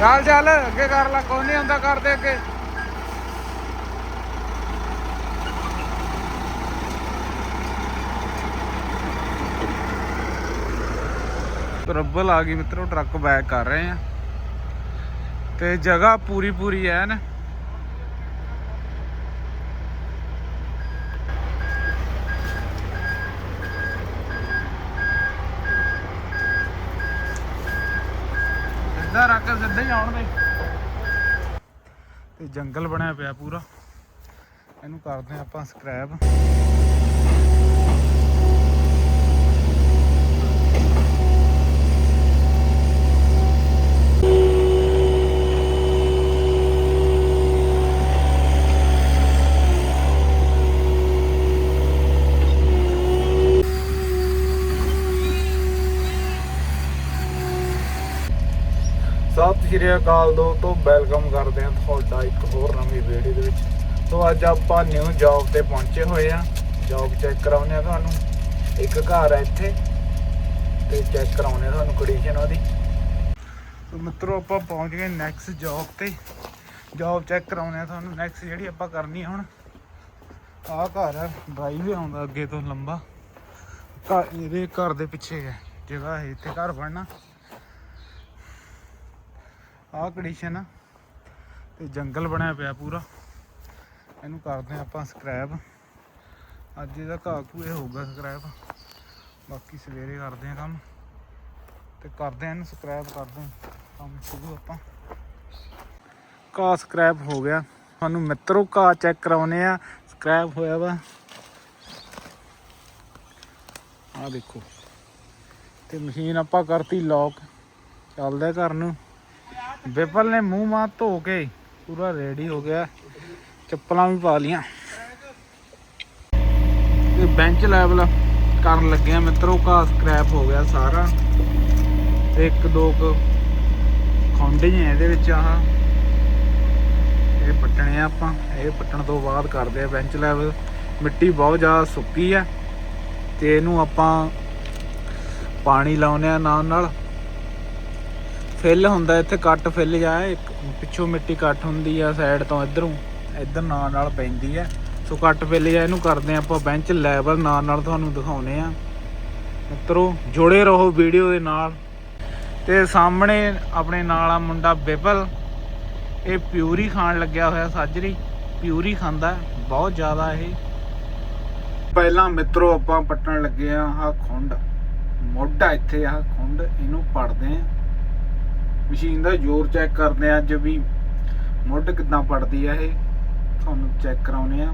ਚੱਲ ਚੱਲ, ਅੱਗੇ ਕਰ ਲੈ, ਕੋਈ ਨਹੀਂ ਹੁੰਦਾ ਕਰਦੇ ਅੱਗੇ। ਰੱਬਲ ਆ ਗਈ ਮਿੱਤਰੋ, ਟਰੱਕ ਬੈਕ ਕਰ ਰਹੇ ਆ। ਤੇ ਜਗ੍ਹਾ ਪੂਰੀ ਪੂਰੀ ਐ ਨਾ ਸਿੱਧਾ ਹੀ ਆਉਣ ਦੇ। ਤੇ ਜੰਗਲ ਬਣਿਆ ਪਿਆ ਪੂਰਾ। ਇਹਨੂੰ ਕਰਦੇ ਆ ਆਪਾਂ ਸਕ੍ਰੈਪ ਸ਼੍ਰੀ ਅਕਾਲ ਦੋਸਤੋ ਵੈਲਕਮ ਕਰਦੇ ਹਾਂ ਤੁਹਾਡਾ ਇੱਕ ਹੋਰ ਨਵੀਂ ਵੀਡੀਓ ਦੇ ਵਿੱਚ। ਸੋ ਅੱਜ ਆਪਾਂ ਨਿਊ ਜੌਬ ਤੇ ਪਹੁੰਚੇ ਹੋਏ ਆ ਜੌਬ ਚੈੱਕ ਕਰਾਉਂਦੇ ਆ ਤੁਹਾਨੂੰ। ਇੱਕ ਘਰ ਹੈ ਇੱਥੇ ਤੇ ਚੈੱਕ ਕਰਾਉਂਦੇ ਆ ਤੁਹਾਨੂੰ ਕੰਡੀਸ਼ਨ ਉਹਦੀ। ਸੋ ਮਿੱਤਰੋ, ਆਪਾਂ ਪਹੁੰਚ ਗਏ ਨੈਕਸਟ ਜੌਬ ਤੇ। ਜੌਬ ਚੈੱਕ ਕਰਾਉਂਦੇ ਆ ਤੁਹਾਨੂੰ। ਨੈਕਸਟ ਜਿਹੜੀ ਆਪਾਂ ਕਰਨੀ ਹੁਣ, ਆਹ ਘਰ ਹੈ ਡਰਾਈਵ ਆਉਂਦਾ ਅੱਗੇ ਤੋਂ ਲੰਬਾ। ਘਰ ਇਹਦੇ ਘਰ ਦੇ ਪਿੱਛੇ ਹੈ। ਜਗ੍ਹਾ ਹੈ ਇੱਥੇ ਘਰ ਬਣਨਾ। ਆਹ ਕੰਡੀਸ਼ਨ ਆ। ਤੇ ਜੰਗਲ ਬਣਿਆ ਪਿਆ ਪੂਰਾ। ਇਹਨੂੰ ਕਰਦੇ ਆ ਆਪਾਂ ਸਕ੍ਰੈਪ ਅੱਜ ਇਹਦਾ ਘਾਹ ਘੂਏ ਹੋਊਗਾ ਸਕ੍ਰੈਪ ਬਾਕੀ ਸਵੇਰੇ ਕਰਦੇ ਆ ਕੰਮ। ਤੇ ਕਰਦੇ ਆ ਇਹਨੂੰ ਸਕ੍ਰੈਪ ਕਰਦੇ ਆ ਕੰਮ ਸ਼ੁਰੂ ਆਪਾਂ। ਘਾਹ ਸਕ੍ਰੈਪ ਹੋ ਗਿਆ। ਤੁਹਾਨੂੰ ਮਿੱਤਰੋ ਘਾਹ ਚੈੱਕ ਕਰਾਉਨੇ ਆ ਸਕ੍ਰੈਪ ਹੋਇਆ ਵਾ। ਆਹ ਦੇਖੋ। ਤੇ ਮਸ਼ੀਨ ਆਪਾਂ ਕਰਤੀ ਲੌਕ ਚੱਲਦਾ ਘਰ ਨੂੰ। ਵਿਪਲ ਨੇ ਮੂੰਹ ਮਾਂ ਧੋ ਕੇ ਪੂਰਾ ਰੈਡੀ ਹੋ ਗਿਆ। ਚੱਪਲਾਂ ਵੀ ਪਾ ਲੀਆਂ ਇਹ ਬੈਂਚ ਲੈਵਲ ਕਰਨ ਲੱਗੇ ਆ ਮਿੱਤਰੋ, ਘਾਹ ਸਕ੍ਰੈਪ ਹੋ ਗਿਆ ਸਾਰਾ। ਇੱਕ ਦੋ ਕੁ ਖੌਂਡੇ ਜਿਹੇ ਇਹਦੇ ਵਿੱਚ ਆਹ। ਇਹ ਪੱਟਣੇ ਆ ਆਪਾਂ। ਇਹ ਪੱਟਣ ਤੋਂ ਬਾਅਦ ਕਰਦੇ ਆ ਬੈਂਚ ਲੈਵਲ ਮਿੱਟੀ ਬਹੁਤ ਜ਼ਿਆਦਾ ਸੁੱਕੀ ਆ। ਤੇ ਇਹਨੂੰ ਆਪਾਂ ਪਾਣੀ ਲਾਉਨੇ ਆ ਨਾਲ ਨਾਲ ਫਿੱਲ ਹੁੰਦਾ ਇੱਥੇ ਕੱਟ ਫਿੱਲ ਜਾਏ ਇੱਕ ਪਿੱਛੋਂ ਮਿੱਟੀ ਕੱਟ ਹੁੰਦੀ ਆ ਸਾਈਡ ਤੋਂ ਇਧਰੋਂ, ਇਧਰ ਨਾਲ ਨਾਲ ਪੈਂਦੀ ਆ ਸੋ ਕੱਟ ਫਿੱਲ ਜਾ ਇਹਨੂੰ ਕਰਦੇ ਆ ਆਪਾਂ ਬੈਂਚ ਲੈਵਲ ਨਾਲ ਨਾਲ ਤੁਹਾਨੂੰ ਦਿਖਾਉਨੇ ਆ। ਮਿੱਤਰੋ, ਜੁੜੇ ਰਹੋ ਵੀਡੀਓ ਦੇ ਨਾਲ। ਤੇ ਸਾਹਮਣੇ ਆਪਣੇ ਨਾਲ ਆ ਮੁੰਡਾ ਬਿਪਲ। ਇਹ ਪਿਊਰੀ ਖਾਣ ਲੱਗਿਆ ਹੋਇਆ ਸਾਜਰੀ। ਪਿਊਰੀ ਖਾਂਦਾ ਬਹੁਤ ਜ਼ਿਆਦਾ ਇਹ। ਪਹਿਲਾਂ ਮਿੱਤਰੋ ਆਪਾਂ ਪੱਟਣ ਲੱਗੇ ਆ ਆਹ ਖੁੰਡ। ਮੋਢਾ ਇੱਥੇ ਆਹ ਖੁੰਡ, ਇਹਨੂੰ ਪੜਦੇ ਆ ਮਸ਼ੀਨ ਦਾ ਜ਼ੋਰ ਚੈੱਕ ਕਰਦੇ ਆ ਅੱਜ ਵੀ ਮੁੱਢ ਕਿਦਾਂ ਪੜਦੀ ਆ ਇਹ। ਤੁਹਾਨੂੰ ਚੈੱਕ ਕਰਾਉਨੇ ਆ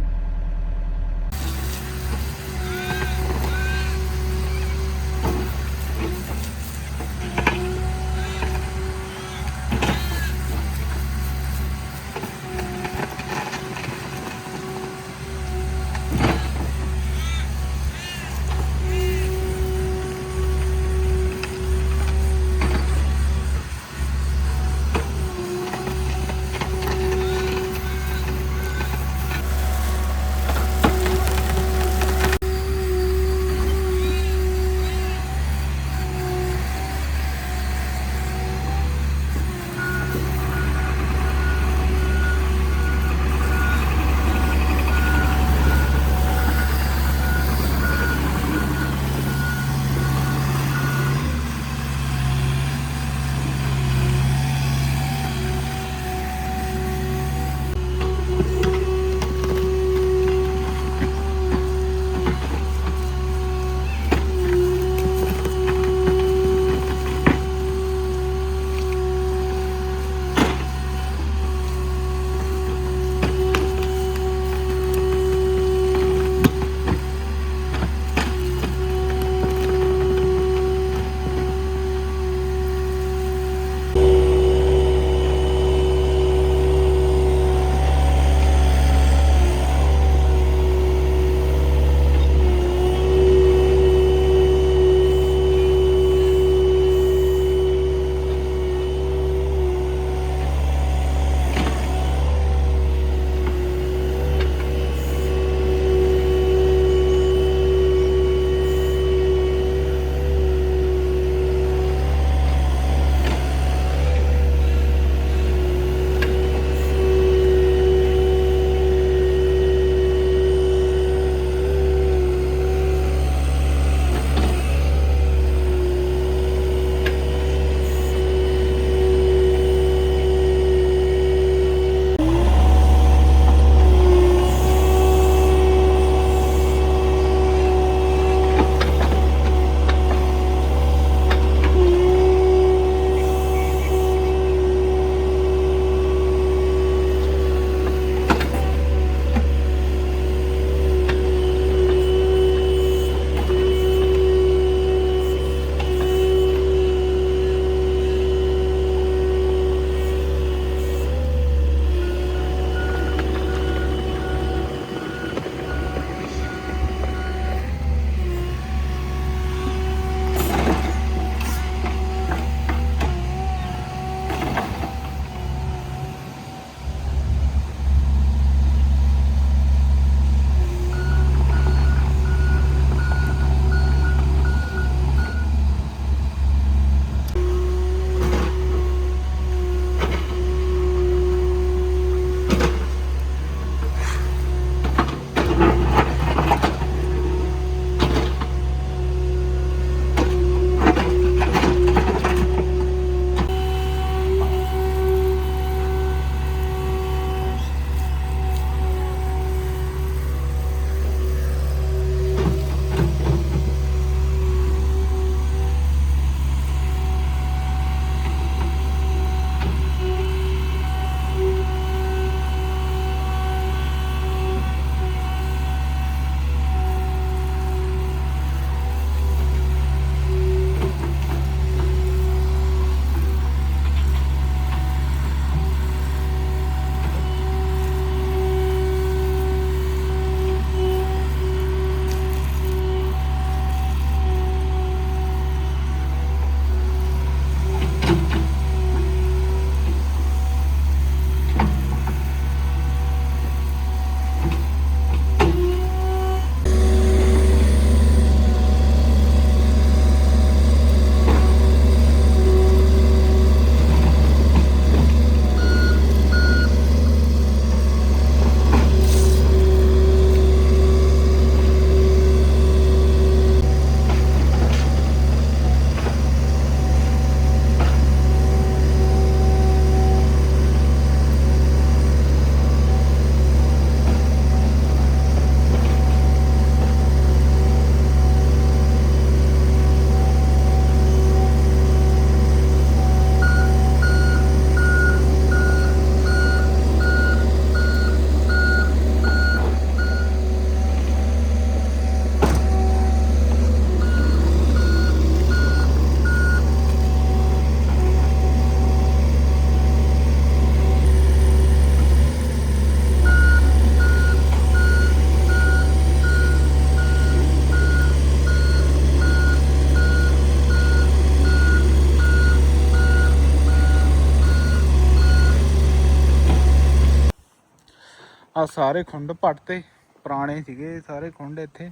ਆ ਸਾਰੇ ਖੁੰਡ ਪੱਟਤੇ ਪੁਰਾਣੇ ਸੀਗੇ ਸਾਰੇ ਖੁੰਡ ਇੱਥੇ।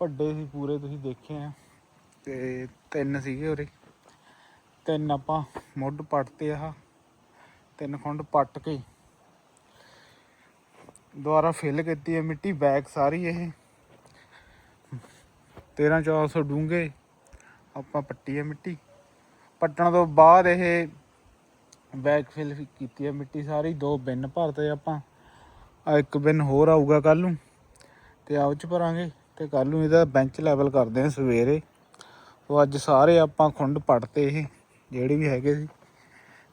ਵੱਡੇ ਸੀ ਪੂਰੇ, ਤੁਸੀਂ ਦੇਖੇ ਆ। ਤੇ ਤਿੰਨ ਸੀਗੇ ਉਰੇ। ਤਿੰਨ ਆਪਾਂ ਮੁੱਢ ਪੱਟਤੇ ਆ ਤਿੰਨ ਖੁੰਡ ਪੱਟ ਕੇ। ਦੁਬਾਰਾ ਫਿਲ ਕੀਤੀ ਹੈ ਮਿੱਟੀ ਬੈਕ ਸਾਰੀ ਇਹ। 13 1400 ਡੂੰਘੇ, ਆਪਾਂ ਪੱਟੀ ਹੈ ਮਿੱਟੀ। ਪੱਟਣ ਤੋਂ ਬਾਅਦ ਇਹ ਬੈਗ ਫਿਲ ਕੀਤੀ ਹੈ ਮਿੱਟੀ ਸਾਰੀ, ਦੋ ਬਿੰਨ ਭਰਤੇ ਆਪਾਂ। ਆ ਇੱਕ ਬਿੰਨ ਹੋਰ ਆਊਗਾ ਕੱਲ ਨੂੰ, ਤੇ ਆਉ ਚ ਭਰਾਂਗੇ, ਤੇ ਕੱਲ ਨੂੰ ਇਹਦਾ ਬੈਂਚ ਲੈਵਲ ਕਰਦੇ ਆ ਸਵੇਰੇ। ਉਹ ਅੱਜ ਸਾਰੇ ਆਪਾਂ ਖੁੰਡ ਪੜਤੇ ਇਹ, ਜਿਹੜੇ ਵੀ ਹੈਗੇ ਸੀ,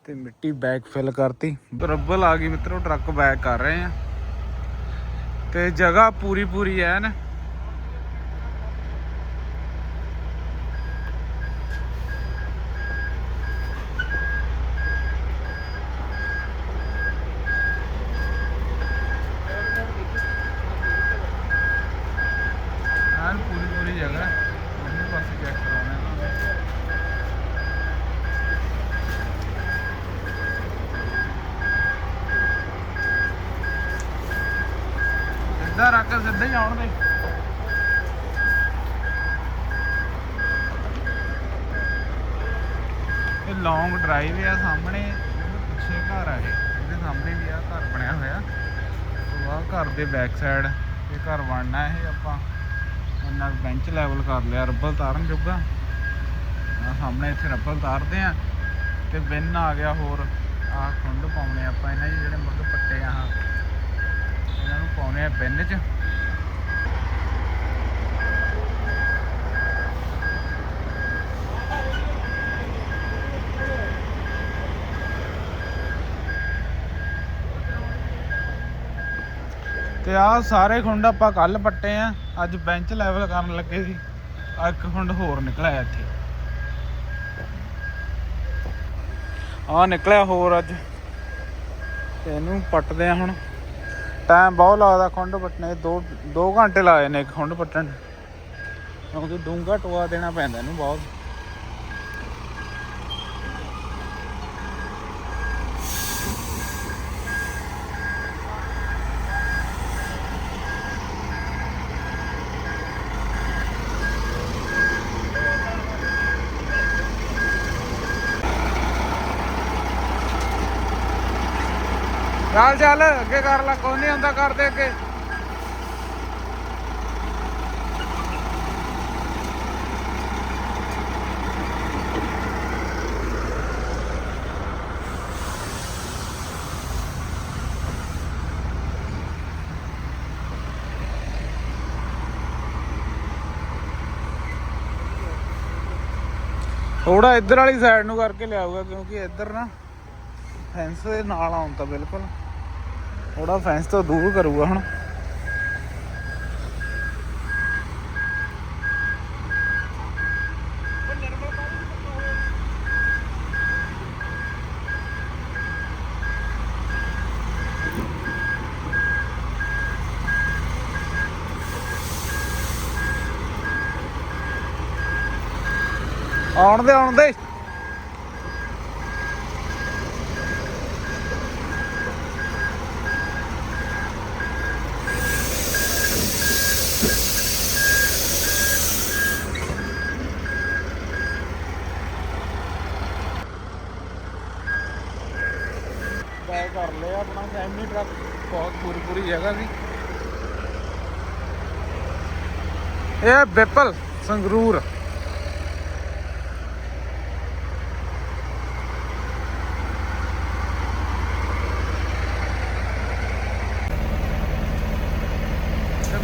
ਤੇ ਮਿੱਟੀ ਬੈਕ ਫਿਲ ਕਰਤੀ। ਬਰਬਲ ਆ ਗਈ ਮਿੱਤਰੋ, ਟਰੱਕ ਬੈਕ ਕਰ ਰਹੇ ਆ। ਤੇ ਜਗ੍ਹਾ ਪੂਰੀ ਪੂਰੀ ਐ ਨਾ ਐਨ ਪੂਰੀ ਪੂਰੀ ਜਗ੍ਹਾ ਉਹਨੇ ਪਾਸੇ ਚੈੱਕ ਕਰਾਉਣਾ ਇਹਨਾਂ ਨੇ ਸਿੱਧਾ ਰੱਖ ਸਿੱਧਾ ਹੀ ਆਉਣ ਦੇ ਇਹ ਲੌਂਗ ਡਰਾਈਵ ਆ ਸਾਹਮਣੇ, ਇਹਦੇ ਪਿੱਛੇ ਘਰ ਆ ਇਹ। ਇਹਦੇ ਸਾਹਮਣੇ ਵੀ ਆ ਘਰ ਬਣਿਆ ਹੋਇਆ। ਉਹ ਆ ਘਰ ਦੇ ਬੈਕ ਸਾਈਡ ਇਹ ਘਰ ਬਣਨਾ ਇਹ ਆਪਾਂ। ਉਹਨਾਂ ਬੈਂਚ ਲੈਵਲ ਕਰ ਲਿਆ, ਰੱਬਲ ਤਾਰਨ ਜੋਗਾ। ਆ ਸਾਹਮਣੇ ਇੱਥੇ ਰੱਬਲ ਤਾਰਦੇ ਆ। ਤੇ ਬਿੰਨ ਆ ਗਿਆ ਹੋਰ। ਆਹ ਖੁੰਡ ਪਾਉਣੇ ਆਪਾਂ ਇਹਨਾਂ ਦੇ ਜਿਹੜੇ ਮੁੱਢ ਪੱਟੇ ਆ। ਆਹ ਇਹਨਾਂ ਨੂੰ ਪਾਉਣੇ ਆ ਬਿੰਨ 'ਚ। ਤੇ ਆਹ ਸਾਰੇ ਖੁੰਡ ਆਪਾਂ ਕੱਲ ਪੱਟੇ ਆ। ਅੱਜ ਬੈਂਚ ਲੈਵਲ ਕਰਨ ਲੱਗੇ ਸੀ। ਆ ਇੱਕ ਖੁੰਡ ਹੋਰ ਨਿਕਲਿਆ ਇੱਥੇ। ਆ ਨਿਕਲਿਆ ਹੋਰ ਅੱਜ। ਤੇ ਇਹਨੂੰ ਪੱਟਦੇ ਆ ਹੁਣ। ਟਾਈਮ ਬਹੁਤ ਲੱਗਦਾ ਖੁੰਡ ਪੱਟਣੇ। 2 2 ਘੰਟੇ ਲਾਏ ਨੇ ਇੱਕ ਖੁੰਡ ਪੱਟਣ। ਨੂੰ। ਕਿਉਂਕਿ ਡੂੰਗਾ ਟੋਆ ਦੇਣਾ ਪੈਂਦਾ ਇਹਨੂੰ ਬਹੁਤ। ਚੱਲ ਚੱਲ, ਅੱਗੇ ਕਰ ਲੈ, ਕੋਈ ਨਹੀਂ ਹੁੰਦਾ ਕਰਦੇ ਅੱਗੇ। ਥੋੜਾ ਇੱਧਰ ਵਾਲੀ ਸਾਈਡ ਨੂੰ ਕਰਕੇ ਲਿਆਊਗਾ, ਕਿਉਂਕਿ ਇੱਧਰ ਨਾ ਫੈਂਸ ਦੇ ਨਾਲ ਆਉਣ ਤਾਂ ਬਿਲਕੁਲ। ਥੋੜਾ ਫੈਂਸ ਤੋਂ ਦੂਰ ਕਰੂਗਾ ਹੁਣ। ਆਉਣ ਦੇ ਆਉਣ ਦੇ ਬੈ ਕਰ ਲਿਆ ਆਪਣਾ ਫੈਮਿਲੀ ਟਰੱਕ ਬਹੁਤ ਪੂਰੀ ਪੂਰੀ ਜਗ੍ਹਾ ਸੀ ਇਹ ਹੈ ਸੰਗਰੂਰ।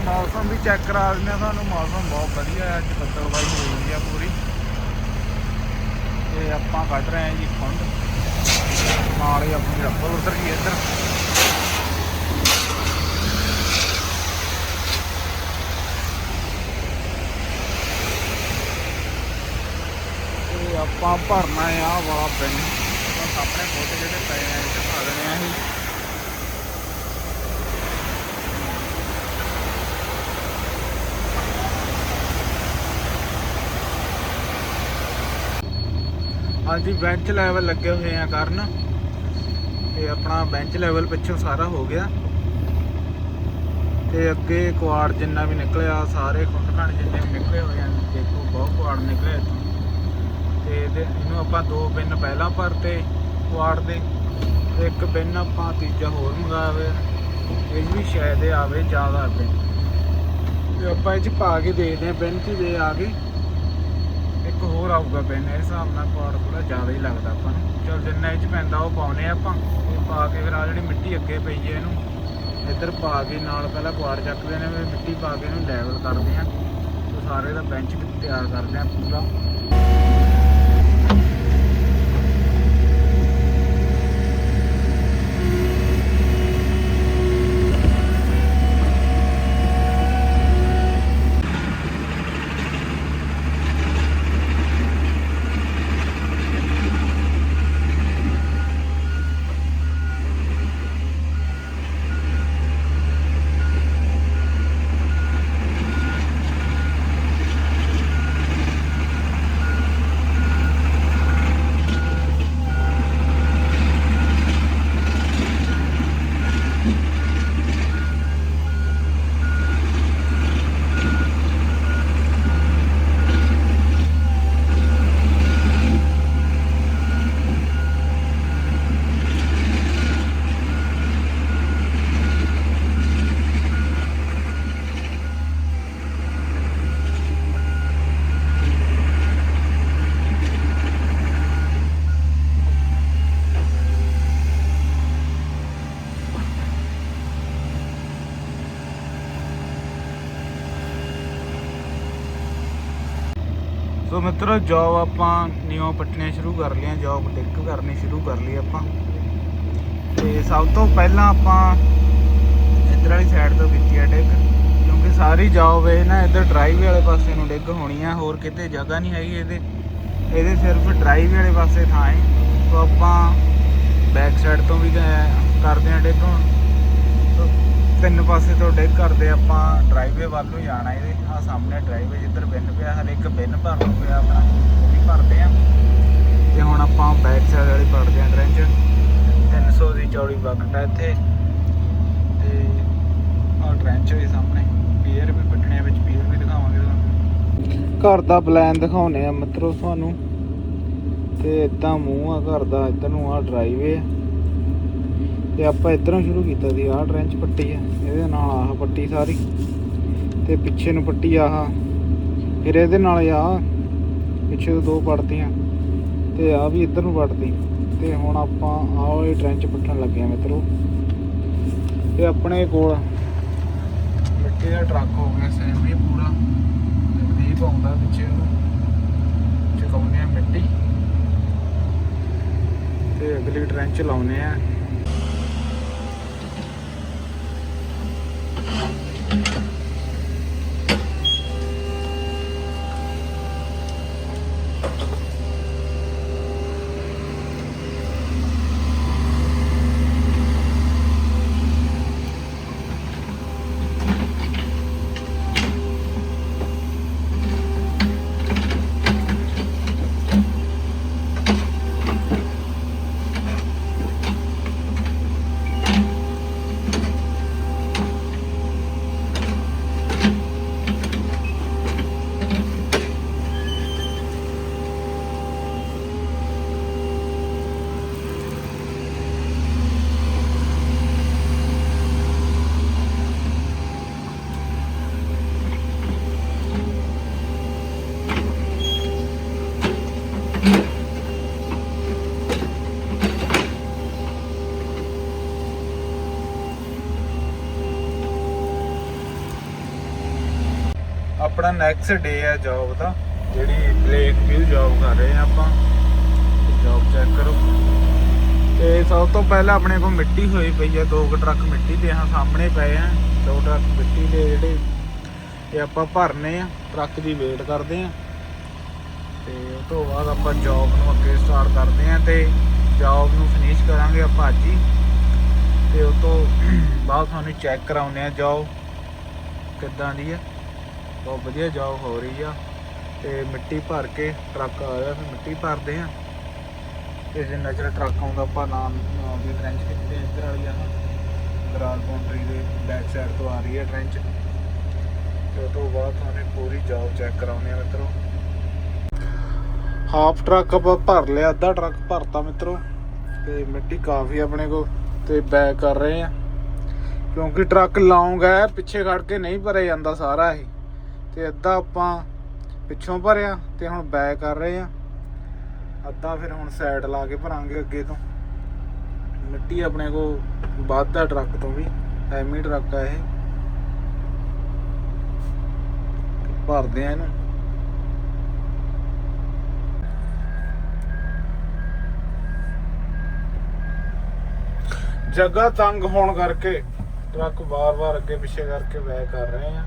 ਮੌਸਮ ਵੀ ਚੈੱਕ ਕਰਾ ਦਿੰਦੇ ਆ ਤੁਹਾਨੂੰ। ਮੌਸਮ ਬਹੁਤ ਵਧੀਆ ਹੈ ਅੱਜ ਬੱਦਲਬਾਈ ਹੋਈ ਆ ਪੂਰੀ। ਤੇ ਆਪਾਂ ਕੱਢ ਰਹੇ ਹਾਂ ਜੀ ਖੁੰਡ। ਨਾਲ ਹੀ ਆਪਣੀ ਰੱਬਲ ਉਧਰ ਗਈ ਇੱਧਰ ਤੇ ਆਪਾਂ ਭਰਨਾ ਆ ਵਾਲਾ ਪਿੰਡ ਬਸ ਆਪਣੇ ਫੋਟੋ ਜਿਹੜੇ ਪਏ ਆ ਇੱਥੇ ਪਾ ਦੇਣੇ ਆ ਅਸੀਂ। ਹਾਂਜੀ ਬੈਂਚ ਲੈਵਲ ਲੱਗੇ ਹੋਏ ਆ ਕਰਨ। ਤੇ ਆਪਣਾ ਬੈਂਚ ਲੈਵਲ ਪਿੱਛੋਂ ਸਾਰਾ ਹੋ ਗਿਆ। ਤੇ ਅੱਗੇ ਕੁਆੜ ਜਿੰਨਾ ਵੀ ਨਿਕਲਿਆ, ਸਾਰੇ ਖੁੰਡਖਾਨ ਜਿੰਨੇ ਵੀ ਨਿਕਲੇ ਹੋਏ ਆ, ਦੇਖੋ, ਬਹੁਤ ਕੁਆੜ ਨਿਕਲੇ ਇੱਥੋਂ। ਤੇ ਇਹਦੇ ਇਹਨੂੰ ਆਪਾਂ ਦੋ ਬਿੰਨ ਪਹਿਲਾਂ ਭਰਤੇ ਕੁਆੜ ਦੇ। ਤੇ ਇੱਕ ਬਿੰਨ ਆਪਾਂ ਤੀਜਾ ਹੋਰ ਮੰਗਾਇਆ ਇਹ 'ਚ ਵੀ ਸ਼ਾਇਦ ਇਹ ਆਵੇ ਜ਼ਿਆਦਾ ਬਿੰਨ ਤੇ ਆਪਾਂ ਇਹ ਚ ਪਾ ਕੇ ਦੇਖਦੇ ਹਾਂ ਬਿੰਨ ਚ ਦੇ ਆ ਗਏ। ਇੱਕ ਹੋਰ ਆਊਗਾ ਬਿੰਨ ਇਸ ਹਿਸਾਬ ਨਾਲ ਕੁਆੜ ਥੋੜਾ ਜ਼ਿਆਦਾ ਹੀ ਲੱਗਦਾ ਆਪਾਂ ਨੂੰ। ਚਲ ਜਿੰਨਾ ਇਹ ਚ ਪੈਂਦਾ ਉਹ ਪਾਉਨੇ ਆ ਆਪਾਂ। ਇਹ ਪਾ ਕੇ ਫਿਰ ਆ ਜਿਹੜੀ ਮਿੱਟੀ ਅੱਗੇ ਪਈ ਹੈ ਇਹਨੂੰ, ਇੱਧਰ ਪਾ ਕੇ ਨਾਲ ਪਹਿਲਾਂ ਕੁਆੜ ਚੱਕਦੇ ਨੇ ਫਿਰ ਮਿੱਟੀ ਪਾ ਕੇ ਇਹਨੂੰ ਲੈਵਲ ਕਰਦੇ ਆ ਤੇ ਸਾਰੇ ਦਾ ਬੈਂਚ ਤਿਆਰ ਕਰਦੇ ਆ ਪੂਰਾ ਸੋ ਮਿੱਤਰੋ ਜੌਬ ਆਪਾਂ ਨਿਊ ਪੱਟਣੀਆਂ ਸ਼ੁਰੂ ਕਰ ਲਿਆ ਜੌਬ ਡਿੱਕ ਕਰਨੀ ਸ਼ੁਰੂ ਕਰ ਲਈ ਆਪਾਂ। ਤੇ ਸਭ ਤੋਂ ਪਹਿਲਾਂ ਆਪਾਂ ਇੱਧਰ ਵਾਲੀ ਸਾਈਡ ਤੋਂ ਕੀਤੀ ਆ ਡਿੱਗ ਕਿਉਂਕਿ ਸਾਰੀ ਜੌਬ ਇਹ ਨਾ ਇੱਧਰ ਡਰਾਈਵੇ ਵਾਲੇ ਪਾਸੇ ਨੂੰ ਡਿੱਗ ਹੋਣੀ ਆ, ਹੋਰ ਕਿਤੇ ਜਗ੍ਹਾ ਨਹੀਂ ਹੈਗੀ ਇਹਦੇ। ਇਹਦੇ ਸਿਰਫ ਡਰਾਈਵੇ ਵਾਲੇ ਪਾਸੇ ਥਾਂ ਹੈ। ਸੋ ਆਪਾਂ ਬੈਕ ਸਾਈਡ ਤੋਂ ਵੀ ਕਰਦੇ ਹਾਂ ਡਿੱਗ ਹੁਣ। ਤਿੰਨ ਪਾਸੇ ਤੋਂ ਡਿੱਗ ਕਰਦੇ ਆਪਾਂ ਡਰਾਈਵੇ ਵੱਲ ਨੂੰ ਜਾਣਾ ਇਹਦੇ ਆ ਸਾਹਮਣੇ ਡਰਾਈਵੇ ਜਿੱਧਰ ਬਿੰਨ ਪਿਆ ਹਲੇ ਇੱਕ ਬਿੰਨ ਭਰਨ ਪਿਆ ਆਪਣਾ, ਉਹ ਵੀ ਭਰਦੇ ਆ। ਤੇ ਹੁਣ ਆਪਾਂ ਬੈਕ ਸਾਈਡ ਵਾਲੀ ਭਰਦੇ ਆ ਡਰੈਂਚ 300 ਦੀ ਚੌੜੀ ਬਕਟ ਆ ਇੱਥੇ। ਤੇ ਆ ਡਰੈਂਚ ਵੀ ਸਾਹਮਣੇ ਪੀਅਰ ਵੀ ਪੱਟਣੇ ਵਿੱਚ ਪੀਅਰ ਵੀ ਦਿਖਾਵਾਂਗੇ ਤੁਹਾਨੂੰ। ਘਰ ਦਾ ਪਲਾਨ ਦਿਖਾਉਨੇ ਆ ਮਿੱਤਰੋ ਤੁਹਾਨੂੰ। ਤੇ ਇਦਾਂ ਮੂੰਹ ਆ ਘਰ ਦਾ, ਇੱਧਰ ਨੂੰ ਆ ਡਰਾਈਵੇ ਆ। ਤੇ ਆਪਾਂ ਇਧਰੋਂ ਸ਼ੁਰੂ ਕੀਤਾ ਸੀ, ਆਹ ਟ੍ਰੈਂਚ ਪੱਟੀ ਆ, ਇਹਦੇ ਨਾਲ ਆਹ ਪੱਟੀ ਸਾਰੀ ਤੇ ਪਿੱਛੇ ਨੂੰ ਪੱਟੀ ਆਹ, ਫਿਰ ਇਹਦੇ ਨਾਲ ਆ ਪਿੱਛੇ ਤੋਂ ਦੋ ਪੜਤੀਆਂ ਤੇ ਆ ਵੀ ਇੱਧਰ ਨੂੰ ਪੜਤੀ ਤੇ ਹੁਣ ਆਪਾਂ ਆਹ ਵਾਲੀ ਟ੍ਰੈਂਚ ਪੱਟਣ ਲੱਗੇ ਆ ਮਿੱਤਰੋ। ਤੇ ਆਪਣੇ ਕੋਲ ਮਿੱਟੀ ਦਾ ਟਰੱਕ ਹੋ ਗਿਆ ਸੈਮੀ ਪੂਰਾ। ਤੇ ਦੀਪ ਆਉਂਦਾ ਪਿੱਛੇ ਨੂੰ, ਚਕਾਉਂਦੇ ਆ ਮਿੱਟੀ। ਤੇ ਅਗਲੀ ਟ੍ਰੈਂਚ ਲਾਉਨੇ ਆ। ਆਪਣਾ ਨੈਕਸਟ ਡੇ ਹੈ ਜੌਬ ਦਾ, ਜਿਹੜੀ ਬਲੇਕ ਵਿਊ ਜੌਬ ਕਰ ਰਹੇ ਆ ਆਪਾਂ ਜੌਬ ਚੈੱਕ ਕਰੋ। ਤੇ ਸਭ ਤੋਂ ਪਹਿਲਾਂ ਆਪਣੇ ਕੋਲ ਮਿੱਟੀ ਹੋਈ ਪਈ ਹੈ ਦੋ ਕੁ ਟਰੱਕ ਮਿੱਟੀ ਦੇ ਆ, ਸਾਹਮਣੇ ਪਏ ਆ, ਦੋ ਟਰੱਕ ਮਿੱਟੀ ਦੇ ਜਿਹੜੇ ਇਹ ਆਪਾਂ ਭਰਨੇ ਆ ਟਰੱਕ ਦੀ ਵੇਟ ਕਰਦੇ ਆ। ਤੇ ਉਸ ਤੋਂ ਬਾਅਦ ਆਪਾਂ ਜੌਬ ਨੂੰ ਅੱਗੇ ਸਟਾਰਟ ਕਰਦੇ ਆ, ਤੇ ਜੌਬ ਨੂੰ ਫਿਨਿਸ਼ ਕਰਾਂਗੇ ਆਪਾਂ ਅੱਜ ਹੀ। ਤੇ ਉਸ ਤੋਂ ਬਾਅਦ ਤੁਹਾਨੂੰ ਚੈੱਕ ਕਰਾਉਂਦੇ ਆ ਜੌਬ ਕਿੱਦਾਂ ਦੀ ਹੈ ਬਹੁਤ ਵਧੀਆ ਜੌਬ ਹੋ ਰਹੀ ਆ। ਤੇ ਮਿੱਟੀ ਭਰ ਕੇ ਟਰੱਕ ਆ ਆਇਆ ਫਿਰ ਮਿੱਟੀ ਭਰਦੇ ਆ। ਤੇ ਜਿੰਨਾ ਚਿਰ ਟਰੱਕ ਆਉਂਦਾ, ਆਪਾਂ ਨਾਮ ਨਾਮ ਦੀ ਟ੍ਰੈਂਚ ਕਿਤੇ ਇੱਧਰ ਵਾਲੀ ਆ। ਦਰਾਲ ਬਾਉਂਡਰੀ ਦੇ ਬੈਕ ਸਾਈਡ ਤੋਂ ਆ ਰਹੀ ਹੈ ਟ੍ਰੈਂਚ ਤੇ ਉਹ ਤੋਂ ਬਾਅਦ ਤੁਹਾਨੂੰ ਪੂਰੀ ਜੌਬ ਚੈੱਕ ਕਰਾਉਣੀ ਆ ਮਿੱਤਰੋ। ਹਾਫ ਟਰੱਕ ਆਪਾਂ ਭਰ ਲਿਆ, ਅੱਧਾ ਟਰੱਕ ਭਰਤਾ ਮਿੱਤਰੋ। ਤੇ ਮਿੱਟੀ ਕਾਫੀ ਆਪਣੇ ਕੋ ਤੇ ਬੈਕ ਕਰ ਰਹੇ ਆ। ਕਿਉਂਕਿ ਟਰੱਕ ਲੌਂਗ ਹੈ, ਪਿੱਛੇ ਖੜ ਕੇ ਨਹੀਂ ਭਰਿਆ ਜਾਂਦਾ ਸਾਰਾ ਇਹ। ਤੇ ਅੱਧਾ ਆਪਾਂ ਪਿੱਛੋਂ ਭਰਿਆ ਤੇ ਹੁਣ ਬੈਕ ਕਰ ਰਹੇ ਆ ਅੱਧਾ ਫਿਰ ਹੁਣ ਸਾਈਡ ਲਾ ਕੇ ਭਰਾਂਗੇ ਅੱਗੇ ਤੋਂ। ਮਿੱਟੀ ਆਪਣੇ ਕੋ ਵੱਧਦਾ ਟਰੱਕ ਤੋਂ ਵੀ ਐਮੀ ਟਰੱਕ ਆ ਇਹ। ਭਰਦੇ ਆ ਇਹਨੂੰ। ਜਗ੍ਹਾ ਤੰਗ ਹੋਣ ਕਰਕੇ ਟਰੱਕ ਵਾਰ-ਵਾਰ ਅੱਗੇ ਪਿੱਛੇ ਕਰਕੇ ਬੈਕ ਕਰ ਰਹੇ ਆ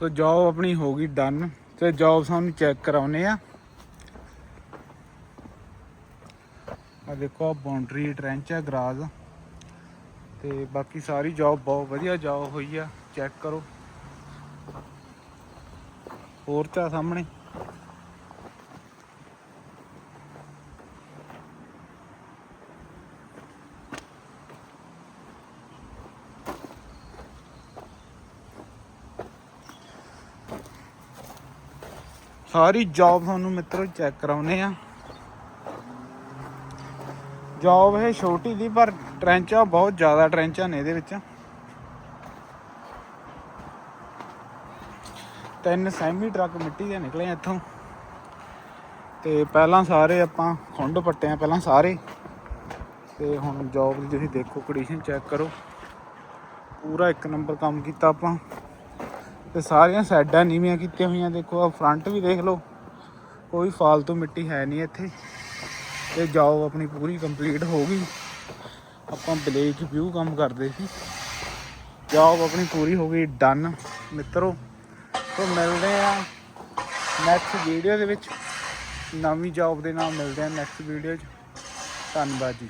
ਸੋ ਜੌਬ ਆਪਣੀ ਹੋ ਗਈ ਡਨ ਤੇ ਜੌਬ ਸਾਨੂੰ ਚੈੱਕ ਕਰਾਉਨੇ ਆ। ਆ ਦੇਖੋ ਆ ਬਾਉਂਡਰੀ ਟ੍ਰੈਂਚ ਹੈ ਗਰਾਜ ਤੇ ਬਾਕੀ ਸਾਰੀ ਜੌਬ ਬਹੁਤ ਵਧੀਆ ਜੌਬ ਹੋਈ ਆ। ਚੈੱਕ ਕਰੋ। ਹੋਰ ਚਾ ਸਾਹਮਣੇ? ਸਾਰੀ ਜੌਬ ਤੁਹਾਨੂੰ ਮਿੱਤਰੋ ਚੈੱਕ ਕਰਾਉਨੇ ਆ। ਜੌਬ ਇਹ ਛੋਟੀ ਦੀ ਪਰ ਟ੍ਰੈਂਚਾਂ ਬਹੁਤ ਜ਼ਿਆਦਾ ਟ੍ਰੈਂਚਾਂ ਨੇ ਇਹਦੇ ਵਿੱਚ। ਤਿੰਨ ਸੈਮੀ ਟਰੱਕ ਮਿੱਟੀ ਦੇ ਨਿਕਲੇ ਇੱਥੋਂ। ਤੇ ਪਹਿਲਾਂ ਸਾਰੇ ਆਪਾਂ ਖੁੰਡ ਪੱਟੇ ਆ, ਪਹਿਲਾਂ ਸਾਰੇ। ਤੇ ਹੁਣ ਜੌਬ ਦੀ ਤੁਸੀਂ ਦੇਖੋ ਕੰਡੀਸ਼ਨ ਚੈੱਕ ਕਰੋ। ਪੂਰਾ ਇੱਕ ਨੰਬਰ ਕੰਮ ਕੀਤਾ ਆਪਾਂ। ਤੇ ਸਾਰੀਆਂ ਸਾਈਡਾਂ ਨੀਵੀਆਂ ਕੀਤੀਆਂ ਹੋਈਆਂ, ਦੇਖੋ ਆ ਫਰੰਟ ਵੀ ਦੇਖ ਲਓ। ਕੋਈ ਫਾਲਤੂ ਮਿੱਟੀ ਹੈ ਨਹੀਂ ਇੱਥੇ। ਤੇ ਜੌਬ ਆਪਣੀ ਪੂਰੀ ਕੰਪਲੀਟ ਹੋ ਗਈ। ਆਪਾਂ ਬਲੇਕ ਵਿਊ ਕੰਮ ਕਰਦੇ ਸੀ। ਜੌਬ ਆਪਣੀ ਪੂਰੀ ਹੋ ਗਈ ਡਨ ਮਿੱਤਰੋ, ਤੋਂ ਮਿਲਦੇ ਆ ਨੈਕਸਟ ਵੀਡੀਓ ਦੇ ਵਿੱਚ। ਨਵੀਂ ਜੌਬ ਦੇ ਨਾਲ ਮਿਲਦੇ ਆ ਨੈਕਸਟ ਵੀਡੀਓ 'ਚ। ਧੰਨਵਾਦ ਜੀ।